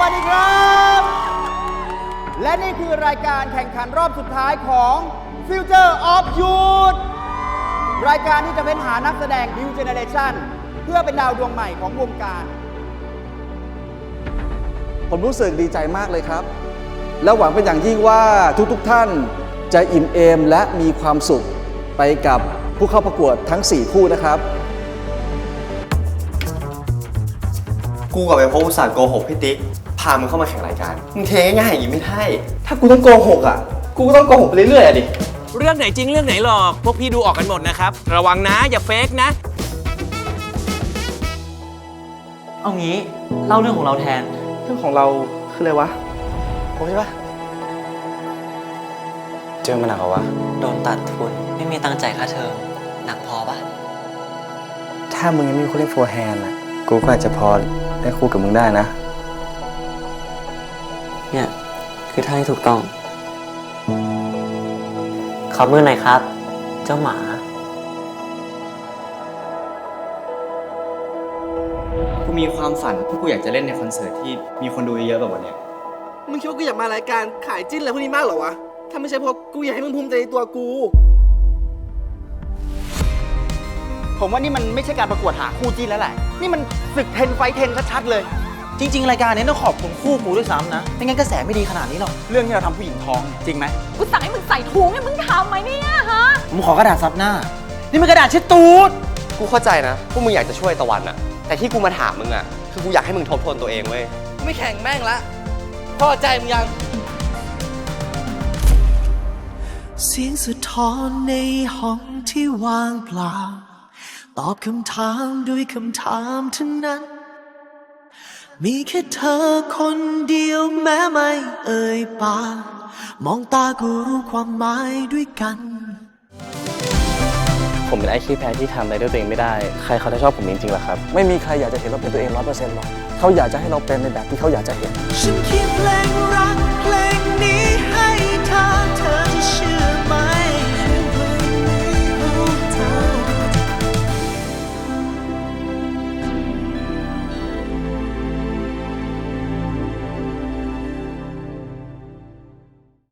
วัสดีครับ และนี่คือรายการแข่งขันรอบสุดท้ายของ Future of Youth รายการที่จะเป็นหานักแสดง New Generation เพื่อเป็นดาวดวงใหม่ของวงการ ผมรู้สึกดีใจมากเลยครับ และหวังเป็นอย่างยิ่งว่าทุกๆทท่านจะอิ่มเอมและมีความสุขไปกับผู้เข้าประกวดทั้ง 4 คู่นะครับ กูกับไอ้พวกอุตส่าห์โกหกพี่ติ๊กพามึงเข้ามาแข่งรายการมึงเทง่ายๆอย่างนี้ไม่ได้ถ้ากูต้องโกหกอะ กูก็ต้องโกหกไปเรื่อยๆอะดิ เรื่องไหนจริงเรื่องไหนหลอก พวกพี่ดูออกกันหมดนะครับ ระวังนะอย่าเฟกนะ เอางี้เล่าเรื่องของเราแทน เรื่องของเราคืออะไรวะโอเคปะเจอมันหนักเหรอวะ โดนตัดทุนไม่มีตังค์จ่ายค่าเทอมหนักพอปะถ้ามึงยังไม่มีคนเล่นโฟร์แฮนด์อะ กูก็อาจจะพอได้คู่กับมึงได้นะ เนี่ยคือท่าที่ถูกต้อง ขอมือหน่อยครับ เจ้าหมากูมีความฝันที่กูอยากจะเล่นในคอนเสิร์ตที่มีคนดูเยอะๆแบบวันเนี้ยมึงคิดว่ากูอยากมารายการขายจิ้นอะไรพวกนี้มากเหรอวะ ถ้าไม่ใช่เพราะกูอยากให้มึงภูมิใจในตัวกู ผมว่านี่มันไม่ใช่การประกวดหาคู่จิ้นแล้วแหละ นี่มันศึกเทนไฟเทนชัดๆเลย จริง ๆ รายการนี้ต้องขอบคุณคู่กูด้วยซ้ำนะ ไม่งั้นกระแสไม่ดีขนาดนี้หรอก เรื่องที่เราทำผู้หญิงท้องเนี่ยจริงไหม กูสั่งให้มึงใส่ถุงเนี่ยมึงทำไหมเนี่ยฮะ ผมขอกระดาษซับหน้า นี่มันกระดาษเช็ดตูด กูเข้าใจนะพวกมึงอยากจะช่วยตะวันอะแต่ที่กูมาถามมึงอะคือกูอยากให้มึงทบทวนตัวเองเว้ย ไม่แข่งแม่งละพอใจมึงยัง เสียงสะท้อนในห้องที่ว่างเปล่า ตอบคำถามด้วยคำถามเท่านั้น มีแค่เธอคนเดียวแม้ไม่เอ่ยปาก มองตาก็รู้ความหมายด้วยกัน ผมเป็นไอ้ขี้แพ้ที่ทำอะไรด้วยตัวเองไม่ได้ ใครเขาจะชอบผมจริงๆล่ะครับ ไม่มีใครอยากจะเห็นเราเป็นตัวเองร้อยเปอร์เซ็นต์หรอกเขาอยากจะให้เราเป็นในแบบที่เขาอยากจะเห็น ฉันเขียนเพลงรักเพลงนี้